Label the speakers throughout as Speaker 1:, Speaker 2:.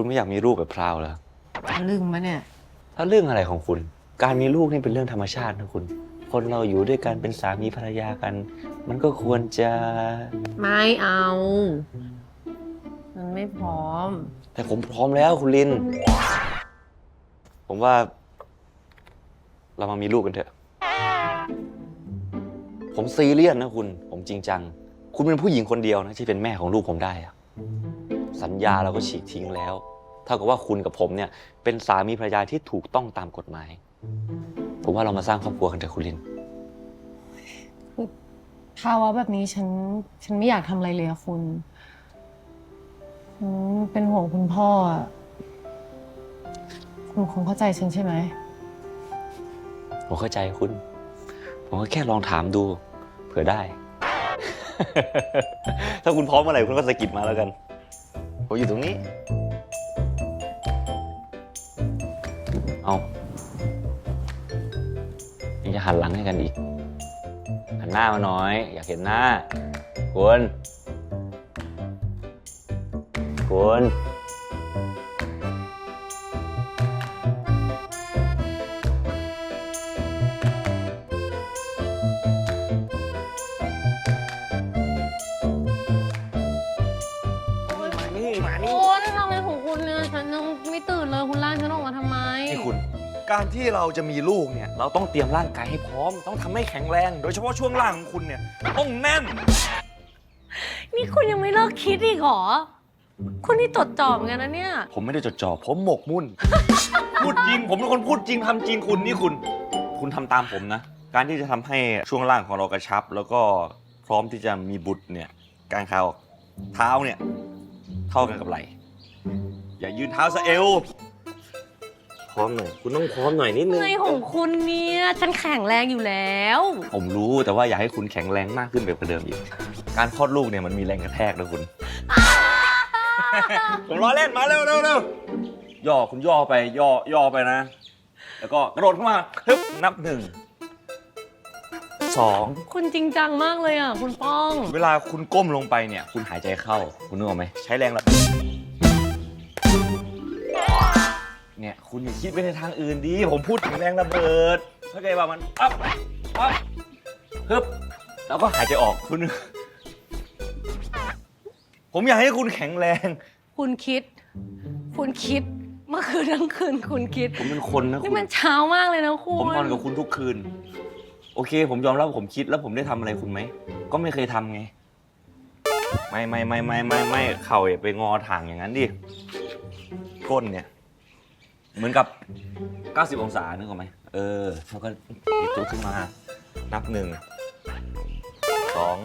Speaker 1: คุณไม่อยากมีลูกแบบพราวเหรอ
Speaker 2: ทะลึ่งมะเนี่ย
Speaker 1: ถ้าเรื่องอะไรของคุณ การมีลูกนี่เป็นเรื่องธรรมชาตินะคุณ คนเราอยู่ด้วยกันเป็นสามีภรรยากัน มันก็ควรจะ
Speaker 2: ไม่เอา มันไม่พร้อม
Speaker 1: แต่ผมพร้อมแล้วคุณลิน ผมว่า เรามามีลูกกันเถอะ ผมซีเรียสนะคุณ ผมจริงจัง คุณเป็นผู้หญิงคนเดียวนะที่เป็นแม่ของลูกผมได้อะ สัญญาเราก็ฉีกทิ้งแล้ว เท่ากับว่าคุณกับผมเนี่ยเป็นสามีภรรยาที่ถูกต้องตามกฎหมาย ผมว่าเรามาสร้างครอบครัวกันเถอะคุณลิน
Speaker 2: ภาวะแบบนี้ฉันฉันไม่อยากทำอะไรเลยอะคุณฉันเป็นห่วงคุณพ่ออะคุณคงเข้าใจฉันใช่ไหม
Speaker 1: ผมเข้าใจคุณ ผมก็แค่ลองถามดู เผื่อได้ ถ้าคุณพร้อมเมื่อไหร่คุณก็สะกิดมาแล้วกัน ผมอยู่ตรงนี้ เอายังจะหันหลังให้กันอีก หันหน้ามาหน่อย อยากเห็นหน้า คุณ คุณ การที่เราจะมีลูกเนี่ยเราต้องเตรียมร่างกายให้พร้อม ต้องทำให้แข็งแรง โดยเฉพาะช่วงล่างของคุณเนี่ยต้องแน่น
Speaker 2: นี่คุณยังไม่เลิกคิดอีกเหรอ คุณนี่จดจ่อเหมือนกันนะเนี่ย
Speaker 1: ผมไม่ได้จดจ่อผมหมกมุ่น พูดจริง ผมเป็นคนพูดจริงทำจริงคุณนี่คุณ คุณทำตามผมนะ การที่จะทำให้ช่วงล่างของเรากระชับ แล้วก็พร้อมที่จะมีบุตรเนี่ยการขาออกเท้าเนี่ยเท่ากันกับไหลอย่ายืนเท้าซะเอวพ ร้อมหน่อย คุณต้องพร้อมหน่อยนิดนึง
Speaker 2: อะไรของคุณเนี่ยฉันแข็งแรงอยู่แล้ว
Speaker 1: ผมรู้แต่ว่าอยากให้คุณแข็งแรงมากขึ้นไปกว่าเดิมอีก การคลอดลูกเนี่ยมันมีแรงกระแทกนะคุณ ผมล้อเล่นมาเร็วเร็วเร็วย่อคุณย่อไปย่อย่อไปนะ แล้วก็กระโดดเข้ามาฮึบนับหนึ่งสอง
Speaker 2: คุณจริงจังมากเลยอะ คุณป้อง
Speaker 1: เวลาคุณก้มลงไปเนี่ย คุณหายใจเข้า คุณนึกออกไหมใช้แรงระ เนี่ยคุณอย่าคิดไปในทางอื่นดี ผมพูดถึงแรงระเบิด เข้าใจว่ามันปั๊บปั๊บฮึบแล้วก็หายใจออกคุณ ผมอยากให้คุณแข็งแรง
Speaker 2: คุณคิด คุณคิด เมื่อคืนทั้งคืนคุณคิด
Speaker 1: ผมเป็นคนนะ
Speaker 2: นี่
Speaker 1: คุณ
Speaker 2: มันเช้ามากเลยนะคุณ
Speaker 1: ผมนอนกับคุณทุกคืน โอเค ผมยอมรับว่าผมคิดแล้วผมได้ทำอะไรคุณไหม ก็ไม่เคยทำไง ไม่ไม่ไม่ไม่ไม่ไม่เข่าอย่าไปงอถ่างอย่างนั้นดิก้นเนี่ย เหมือนกับ 90 องศานึกออกไหมเออแล้วก็ยกตัวขึ้นมา นับหนึ่งสอง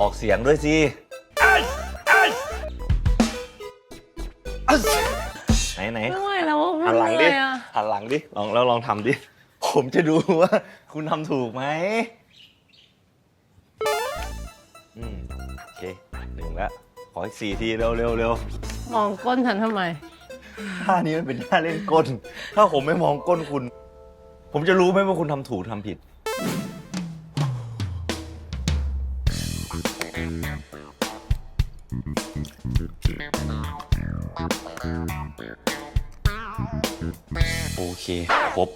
Speaker 1: ออกเสียงด้วยสิอัสอัสอัสไหนไหน
Speaker 2: ไม่ไหวแล้วอะ
Speaker 1: หันหลัง
Speaker 2: เห
Speaker 1: ดิ
Speaker 2: นื่อยอะ
Speaker 1: หันหลังดิลองแล้วลองทำดิ ผมจะดูว่า คุณทำถูกไหมอืมโอเคหนึ่งแล้วขออีกสี่ทีเร็วเร็วเร็ว
Speaker 2: มองก้นฉันทำไม
Speaker 1: ท่านี้มันเป็นท่าเล่นก้น ถ้าผมไม่มองก้นคุณ ผมจะรู้ไหมว่าคุณทำถูกทำผิด โอเค ครบ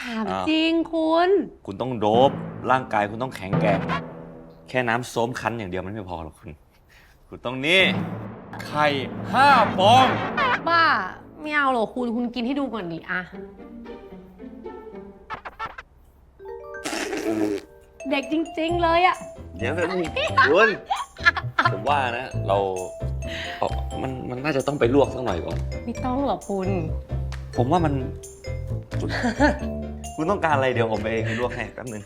Speaker 2: ถาม
Speaker 1: อ้าว
Speaker 2: จริงคุณ
Speaker 1: คุณต้องโดบร่างกายคุณต้องแข็งแกร่งแค่น้ำโซมคั้นอย่างเดียวมันไม่พอหรอกคุณ คุณต้องนี่ ไข่ห้าฟอง
Speaker 2: บ้า ไม่เอาหรอกคุณคุณกินให้ดูก่อนดิอะเด็กจริง ๆ เลยอะ
Speaker 1: เดี๋ยวนะนี่คุณผมว่านะ เราเอามันมันน่าจะต้องไปลวกสักหน่อยก่อน
Speaker 2: ไม่ต้องหรอกคุณ
Speaker 1: ผมว่ามัน คุณต้องการอะไรเดี๋ยวผมไปลวกให้แป๊บนึง